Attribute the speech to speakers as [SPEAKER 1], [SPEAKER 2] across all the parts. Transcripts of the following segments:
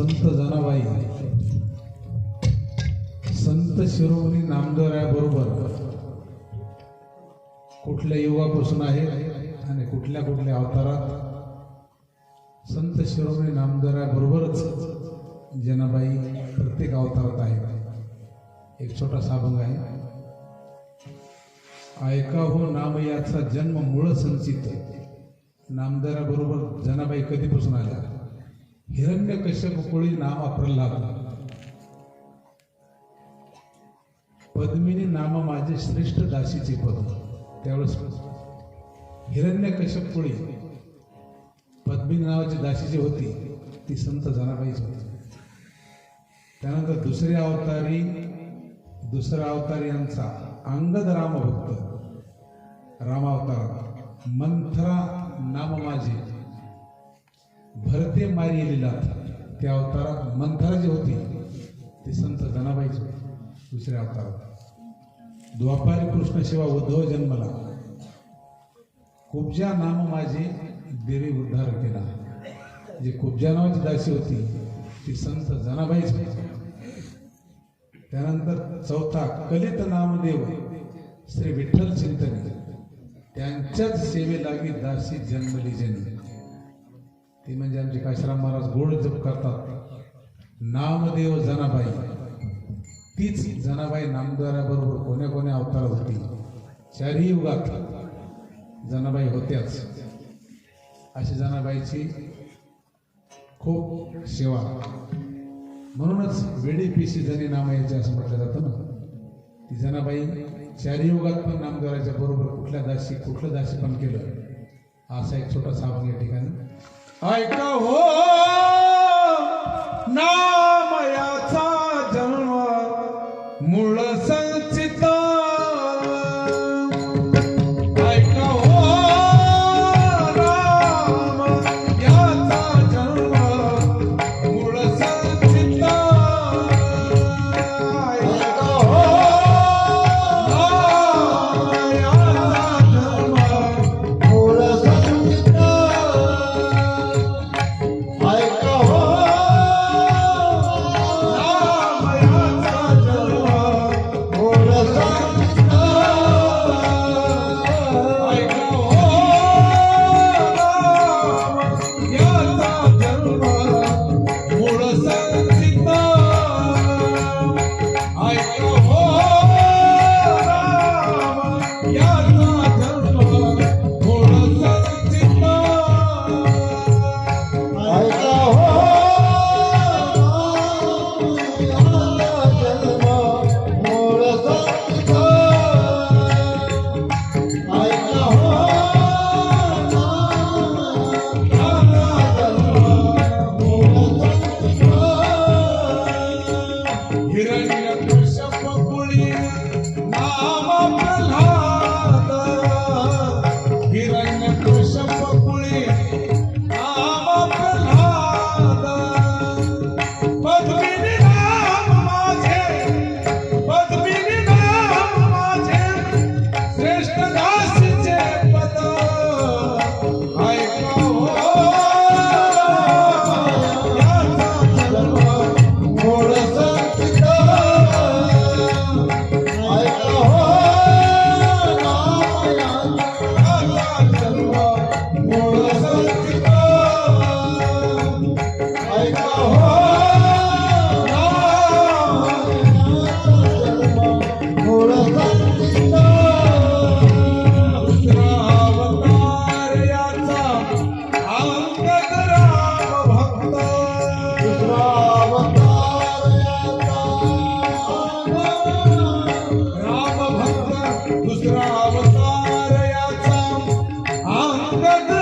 [SPEAKER 1] संत जनाबाई संत शिरोमणी नामदेवरायाबरोबर कुठल्या युगापासून आहे आणि कुठल्या कुठल्या अवतारात? संत शिरोमणी नामदेवरायाबरोबरच जनाबाई प्रत्येक अवतारात आहे. एक छोटासा अभंग आहे. ऐका हो नाम याचा जन्म मूळ संचित. नामदाराबरोबर जनाबाई कधीपासून आल्या? हिरण्य कश्यप कोळी नामा प्रल्हाद पद्मिनी नाम माझे श्रेष्ठ दासीचे पद. त्यावेळेस हिरण्य कश्यप कोळी पद्मिनी नावाची दासी जी होती ती संत जनाबाईच होती. त्यानंतर दुसरी अवतारी दुसरा अवतार यांचा अंगद रामभक्त. रामावतार मंथरा नाम माझे. भरते मारी लिलात त्या अवतारात मंथर जी होती ते संत जनाबाईच दुसऱ्या अवतारात. द्वापारी कृष्ण शिवा उद्धव जन्मला. कुब्जा नाम माझे देवी उद्धार केला. जे कुब्जा नावाची दासी होती ती संत जनाबाईच त्यानंतर चौथा कलित नामदेव श्री विठ्ठल चिंतन. त्यांच्याच सेवेलागी दासी जन्मली जन्म ती म्हणजे आमचे काशीराम महाराज गोड जप करतात. नामदेव जनाबाई. तीच जनाबाई नामद्वाराबरोबर कोण्या कोण्या अवतारात होती? चारही युगात जनाबाई होत्याच. अशी जनाबाईची खूप सेवा. म्हणूनच वेडी पिशी जनी नाम यायचे असं म्हटलं जातं ना ती जनाबाई चारी युगात पण नामद्वाराच्या बरोबर कुठल्या दाशी कुठलं दासी पण केलं असा एक छोटासा आपण या ठिकाणी ऐका हो नामयाचा अंगद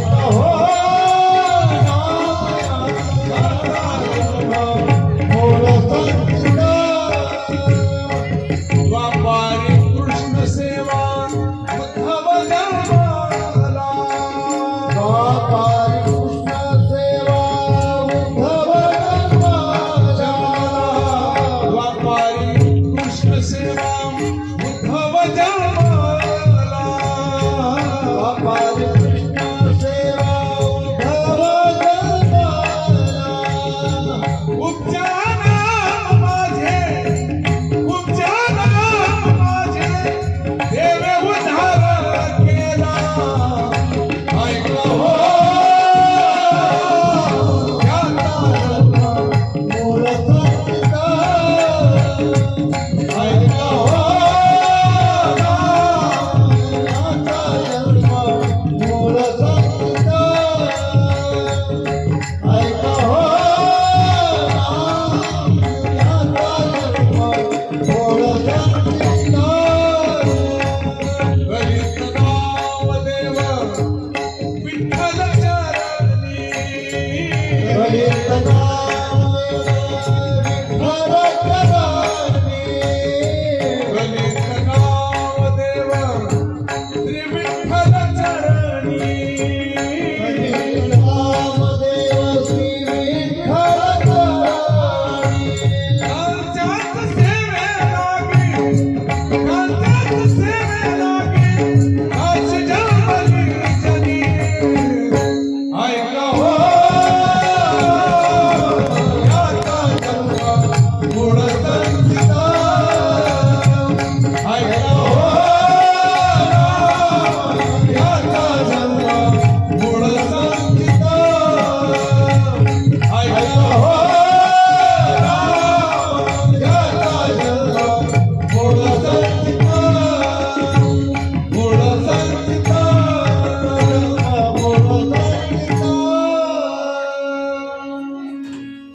[SPEAKER 1] Oh.